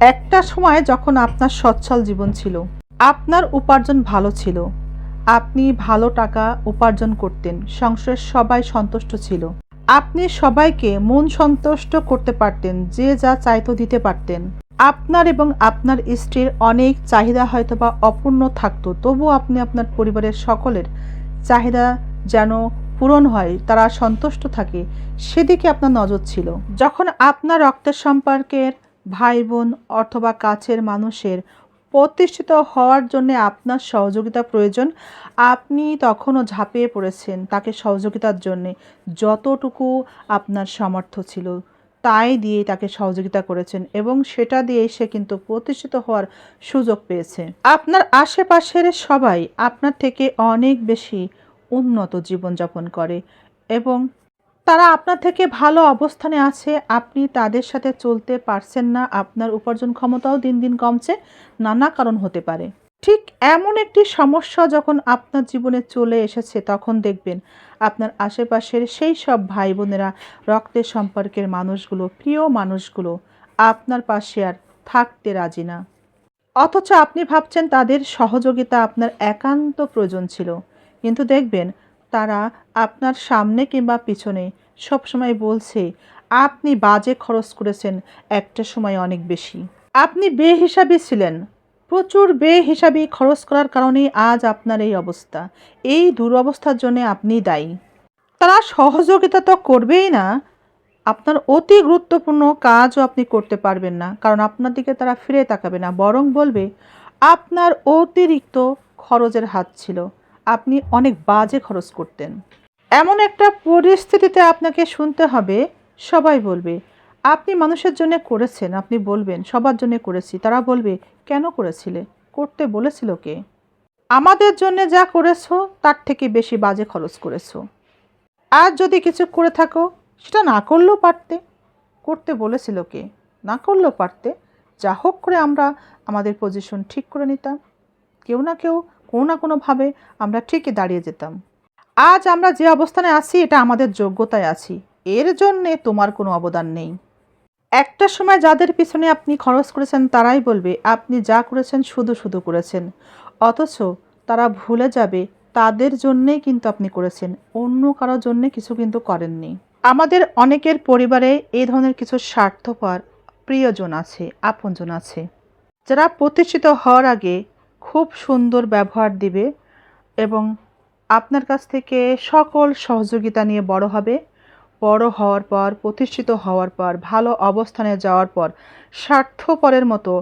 একটা সময় যখন আপনার সচ্ছল জীবন ছিল, আপনার উপার্জন ভালো ছিল। আপনি ভালো টাকা উপার্জন করতেন সংসারের সবাই সন্তুষ্ট ছিল। আপনি সবাইকে মন সন্তুষ্ট করতে পারতেন, যে যা চাইতো দিতে পারতেন। আপনার এবং আপনার স্ত্রীর অনেক চাহিদা হয়তো বা অপূর্ণ থাকতো, তবুও আপনি আপনার পরিবারের সকলের চাহিদা যেন পূরণ হয়, তারা সন্তুষ্ট থাকে, সেদিকে আপনার নজর ছিল। যখন আপনার রক্তের সম্পর্কের ভাই বোন অথবা কাছের মানুষের প্রতিষ্ঠিত হওয়ার জন্য আপনার সহযোগিতা প্রয়োজন। আপনি তখনও ঝাঁপিয়ে পড়েছেন তাকে সহযোগিতার জন্যে। যতটুকু আপনার সামর্থ্য ছিল, তাই দিয়ে তাকে সহযোগিতা করেছেন এবং সেটা দিয়ে সে কিন্তু প্রতিষ্ঠিত হওয়ার সুযোগ পেয়েছে। আপনার আশেপাশের সবাই আপনার থেকে অনেক বেশি উন্নত জীবনযাপন করে এবং তারা আপনার থেকে ভালো অবস্থানে আছে, আপনি তাদের সাথে চলতে পারছেন না, আপনার উপার্জন ক্ষমতাও দিন দিন কমছে, নানা কারণ হতে পারে। ঠিক এমন একটি সমস্যা যখন আপনার জীবনে চলে এসেছে, তখন দেখবেন আপনার আশেপাশের সেই সব ভাই বোনেরা রক্তের সম্পর্কের মানুষগুলো, প্রিয় মানুষগুলো আপনার পাশে আর থাকতে রাজি না। অথচ আপনি ভাবছেন তাদের সহযোগিতা আপনার একান্ত প্রয়োজন ছিল। কিন্তু দেখবেন তারা আপনার সামনে কিংবা পিছনে সবসময় বলছে, আপনি বাজে খরচ করেছেন, একটা সময় অনেক বেশি। আপনি বেহিসাবি ছিলেন। প্রচুর বেহিসাবি খরচ করার কারণেই আজ আপনার এই অবস্থা। এই দুরবস্থার জন্য আপনি দায়ী। তারা সহযোগিতা তো করবেই না। আপনার অতি গুরুত্বপূর্ণ কাজও আপনি করতে পারবেন না, কারণ আপনার দিকে তারা ফিরে তাকাবে না, বরং বলবে, আপনার অতিরিক্ত খরচের হাত ছিল। আপনি অনেক বাজে খরচ করতেন। এমন একটা পরিস্থিতিতে আপনাকে শুনতে হবে, সবাই বলবে, আপনি মানুষের জন্য করেছেন, আপনি বলবেন, সবার জন্য করেছি। তারা বলবে, কেন করেছিলে? করতে বলেছিল কে? আমাদের জন্য যা করেছ, তার থেকে বেশি বাজে খরচ করেছ। আর যদি কিছু করে থাকো, সেটা না করলেও পারতে। করতে বলেছিল কে? না করলেও পারতে। যা হোক করে আমরা আমাদের পজিশন ঠিক করে নিতাম। কেউ না কেউ কোনো না কোনোভাবে আমরা ঠিকই দাঁড়িয়ে যেতাম। আজ আমরা যে অবস্থানে আছি, এটা আমাদের যোগ্যতায় আছি। এর জন্যে তোমার কোনো অবদান নেই। একটা সময় যাদের পিছনে আপনি খরচ করেছেন, তারাই বলবে, আপনি যা করেছেন, শুধু শুধু করেছেন। অথচ তারা ভুলে যাবে, তাদের জন্যেই কিন্তু আপনি করেছেন। অন্য কারোর জন্যে কিছু কিন্তু করেননি। আমাদের অনেকের পরিবারে এই ধরনের কিছু স্বার্থপর প্রিয়জন আছে, আপনজন আছে। যারা প্রতিষ্ঠিত হওয়ার আগে খুব সুন্দর ব্যবহার দিবে এবং আপনার কাছ থেকে সকল সহযোগিতা নিয়ে বড় হবে। বড় হওয়ার পর, প্রতিষ্ঠিত হওয়ার পর, ভালো অবস্থানে যাওয়ার পর, স্বার্থপরের মতো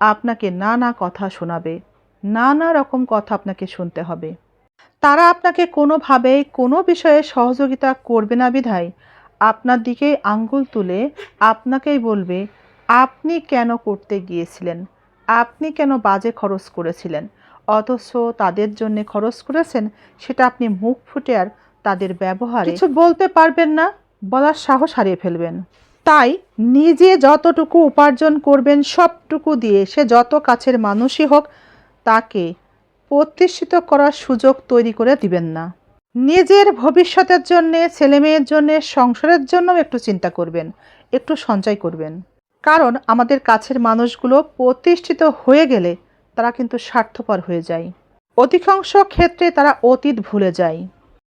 আপনাকে নানা কথা শোনাবে। নানা রকম কথা আপনাকে শুনতে হবে। তারা আপনাকে কোনোভাবেই, কোনো বিষয়ে সহযোগিতা করবে না বিধায় আপনার দিকে আঙ্গুল তুলে আপনাকেই বলবে, আপনি কেন করতে গিয়েছিলেন? আপনি কেন বাজে খরচ করেছিলেন? অথচ তাদের জন্য খরচ করেছেন, সেটা আপনি মুখ ফুটে আর তাদের ব্যবহার কিছু বলতে পারবেন না, বলার সাহস হারিয়ে ফেলবেন। তাই নিজে যতটুকু উপার্জন করবেন, সবটুকু দিয়ে সে যত কাছের মানুষই হোক, তাকে প্রতিষ্ঠিত করার সুযোগ তৈরি করে দিবেন না। নিজের ভবিষ্যতের জন্যে, ছেলেমেয়ের জন্যে, সংসারের জন্য একটু চিন্তা করবেন, একটু সঞ্চয় করবেন। কারণ আমাদের কাছের মানুষগুলো প্রতিষ্ঠিত হয়ে গেলে তারা কিন্তু স্বার্থপর হয়ে যায়। অধিকাংশ ক্ষেত্রে তারা অতীত ভুলে যায়।